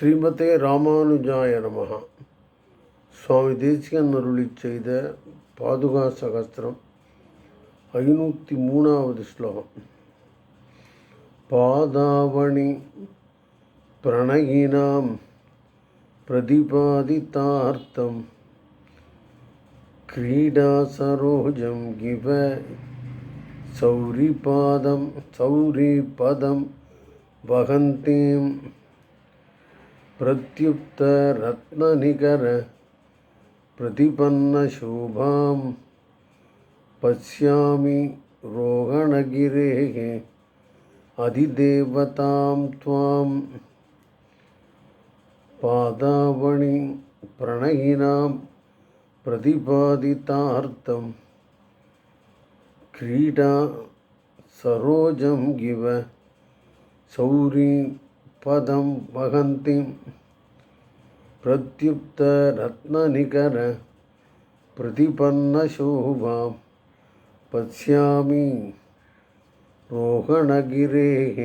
ஸ்ரீமதே ராமானுஜாய நமகா சுவாமி தேசிகன் அருளி செய்த பாதுகா சகஸ்திரம் ஐநூற்றி மூணாவது ஸ்லோகம். பாதாவணி பிரணயினாம் பிரதிபாதித்தார்த்தம் கிரீடா சரோஜம் இவ சௌரிபாதம் சௌரிபதம் வகந்தீம் प्रत्युक्तरत्ननिकर प्रतिपन्नशोभां पश्यामि रोहणगिरेः अधिदेवतां त्वां पादावणि प्रणयिनां प्रतिपादितार्थं क्रीडा सरोजं गिव सौरीपदं वहन्तीं प्रत्युक्तरत्ननिकर प्रतिपन्नशोभां पश्यामि रोहणगिरेः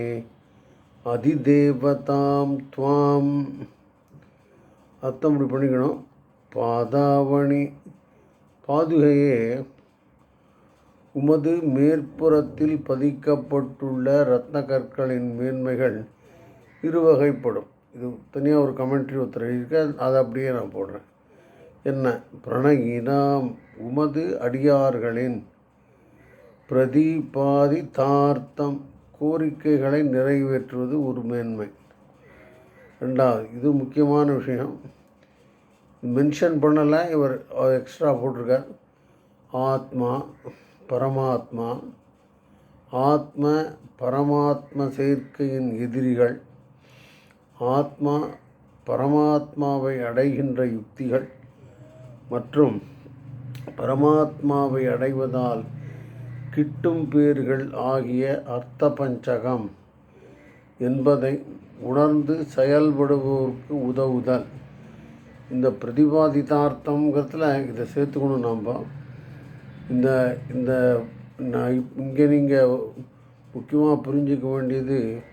அதிதேவதாம் துவாம் அர்த்தம் இப்படி பண்ணிக்கணும் பாதாவணி பாதுகையே உமது மேற்புறத்தில் பதிக்கப்பட்டுள்ள ரத்ன கற்களின் மேன்மைகள் இருவகைப்படும் இது தனியாக ஒரு கமெண்ட்ரி ஒருத்தர் எழுதியிருக்கேன் அதை அப்படியே நான் போடுறேன். என்ன? பிரணயினாம் உமது அடியார்களின் பிரதிபாதிதார்த்தம் கோரிக்கைகளை நிறைவேற்றுவது ஒரு மேன்மை. ரெண்டாவது இது முக்கியமான விஷயம். மென்ஷன் பண்ணலை இவர் எக்ஸ்ட்ரா போட்டிருக்கார். ஆத்மா பரமாத்மா ஆத்ம பரமாத்ம சேர்க்கையின் எதிரிகள். ஆத்மா பரமாத்மாவை அடைகின்ற யுக்திகள் மற்றும் பரமாத்மாவை அடைவதால் கிட்டும் பேர்கள் ஆகிய அர்த்த பஞ்சகம் என்பதை உணர்ந்து செயல்படுவோருக்கு உதவுதல். இந்த பிரதிபாதிதார்த்தங்கிறதுல இதை சேர்த்துக்கணும் நாம் இந்த இந்த நான் இங்கே நீங்கள் முக்கியமாக புரிஞ்சிக்க வேண்டியது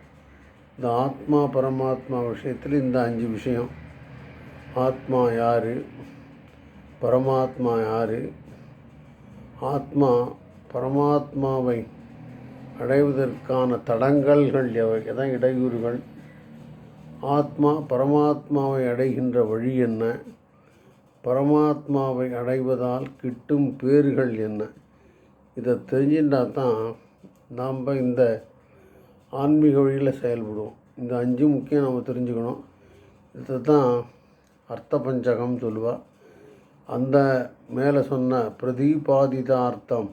இந்த ஆத்மா பரமாத்மா விஷயத்தில் இந்த அஞ்சு விஷயம். ஆத்மா யார்? பரமாத்மா யார்? ஆத்மா பரமாத்மாவை அடைவதற்கான தடங்கல்கள் எவை? எதான் இடையூறுகள். ஆத்மா பரமாத்மாவை அடைகின்ற வழி என்ன? பரமாத்மாவை அடைவதால் கிட்டும் பேறுகள் என்ன? இதை தெரிஞ்சுட்டா தான் நாம் இந்த ஆன்மீக வழியில் செயல்படுவோம் இந்த அஞ்சு முக்கியம் நம்ம தெரிஞ்சுக்கணும். இதை தான் அர்த்த பஞ்சகம் சொல்லுவா. அந்த மேலே சொன்ன பிரதிபாதித அர்த்தம்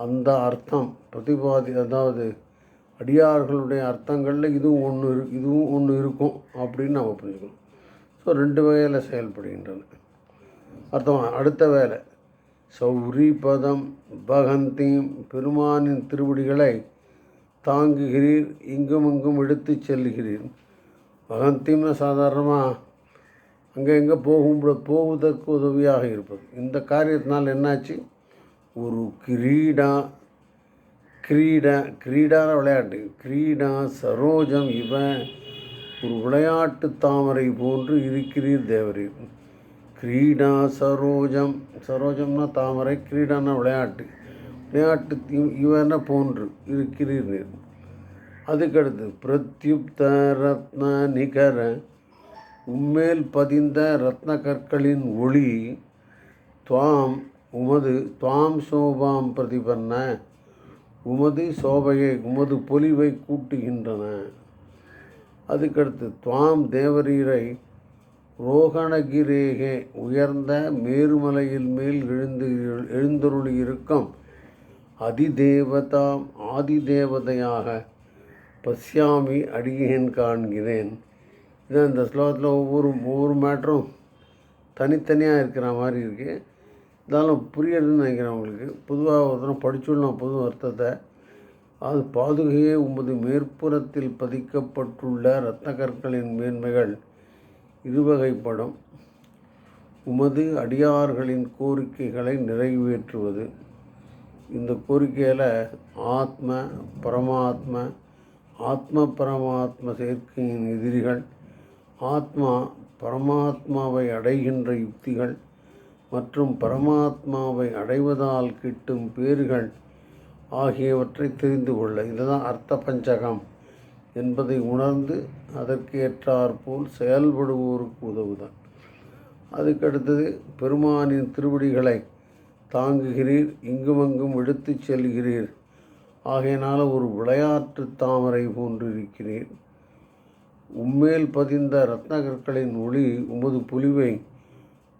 அந்த அர்த்தம் பிரதிபாதி அதாவது அடியார்களுடைய அர்த்தங்களில் இதுவும் ஒன்று இரு இதுவும் ஒன்று இருக்கும் அப்படின்னு நம்ம புரிஞ்சுக்கணும். ஸோ ரெண்டு வகையில் செயல்படுகின்றன. அர்த்தம்? அடுத்த வேலை. சௌரி பதம் பகந்தீம் பெருமானின் திருவடிகளை தாங்குகிறீர் இங்கும் இங்கும் எடுத்து செல்கிறீர் பகந்தின்னு சாதாரணமாக அங்கே எங்கே போகும் போவதற்கு உதவியாக இருப்பது. இந்த காரியத்தினால் என்னாச்சு? ஒரு கிரீடா கிரீடா கிரீடான விளையாட்டு. கிரீடா சரோஜம் இவன் ஒரு விளையாட்டு தாமரை போன்று இருக்கிறீர் தேவரீர் கிரீடா சரோஜம். சரோஜம்னா தாமரை கிரீடான விளையாட்டு. விளையாட்டு இவன போன்று இருக்கிறீர்கள். அதுக்கடுத்து பிரத்யுப்த ரத்ன நிகர உம்மேல் பதிந்த ரத்ன கற்களின் ஒளி துவாம் உமது துவாம் சோபாம் பிரதிபன்ன உமது சோபையை உமது பொலிவை கூட்டுகின்றன. அதுக்கடுத்து துவாம் தேவரீரை ரோகணகிரேகே உயர்ந்த மேருமலையில் மேல் எழுந்து எழுந்தருளி இருக்கும் அதிதேவதாம் ஆதிதேவதையாக பஸ்யாமி அடியேன் காண்கிறேன். இதான் இந்த ஸ்லோகத்தில் ஒவ்வொரு ஒவ்வொரு மேட்டரும் தனித்தனியாக இருக்கிற மாதிரி இருக்குது இருந்தாலும் புரியறதுன்னு நினைக்கிறேன் உங்களுக்கு. பொதுவாக ஒருத்தரம் படிச்சுடலாம் பொது அர்த்தத்தை. அது பாதுகையே உமது மேற்புறத்தில் பதிக்கப்பட்டுள்ள இரத்த கற்களின் மேன்மைகள் இருவகைப்படும். உமது அடியார்களின் கோரிக்கைகளை நிறைவேற்றுவது. இந்த கோரிக்கையில் ஆத்ம பரமாத்ம ஆத்ம பரமாத்ம சேர்க்கையின் எதிரிகள் ஆத்மா பரமாத்மாவை அடைகின்ற யுக்திகள் மற்றும் பரமாத்மாவை அடைவதால் கிட்டும் பேறுகள் ஆகியவற்றை தெரிந்து கொள்ள. இதுதான் அர்த்த பஞ்சகம் என்பதை உணர்ந்து அதற்கு ஏற்றாற்போல் செயல்படுவோருக்கு உதவுதல். அதுக்கடுத்தது பெருமானின் திருவடிகளை தாங்குகிறீர் இங்குமங்கும் எடுத்துச் செல்கிறீர். ஆகையினால் ஒரு விளையாட்டு தாமரை போன்றிருக்கிறேன். உம்மேல் பதிந்த ரத்னகற்களின் ஒளி உமது புலிவை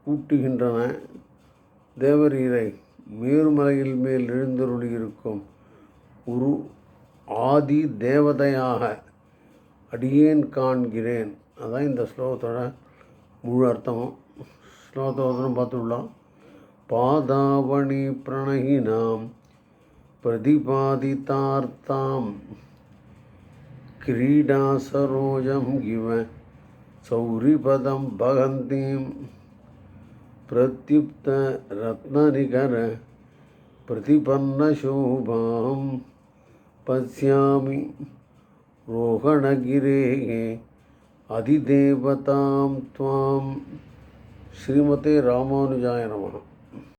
கூட்டுகின்றன. தேவரீரை மேருமலையில் மேல் எழுந்தருளி இருக்கும் ஒரு ஆதி தேவதையாக அடியேன் காண்கிறேன். அதான் இந்த ஸ்லோகத்தோட முழு அர்த்தமும். ஒருத்தரும் பார்த்துடலாம். पादावणि पादावणिप्रणयिनां प्रतिपादितार्तां क्रीडासरोजं इव सौरिपदं भगन्तीं प्रत्युप्तरत्ननिकर प्रतिपन्नशोभां पश्यामि रोहणगिरेः अधिदेवतां त्वां श्रीमते रामानुजाय नमः।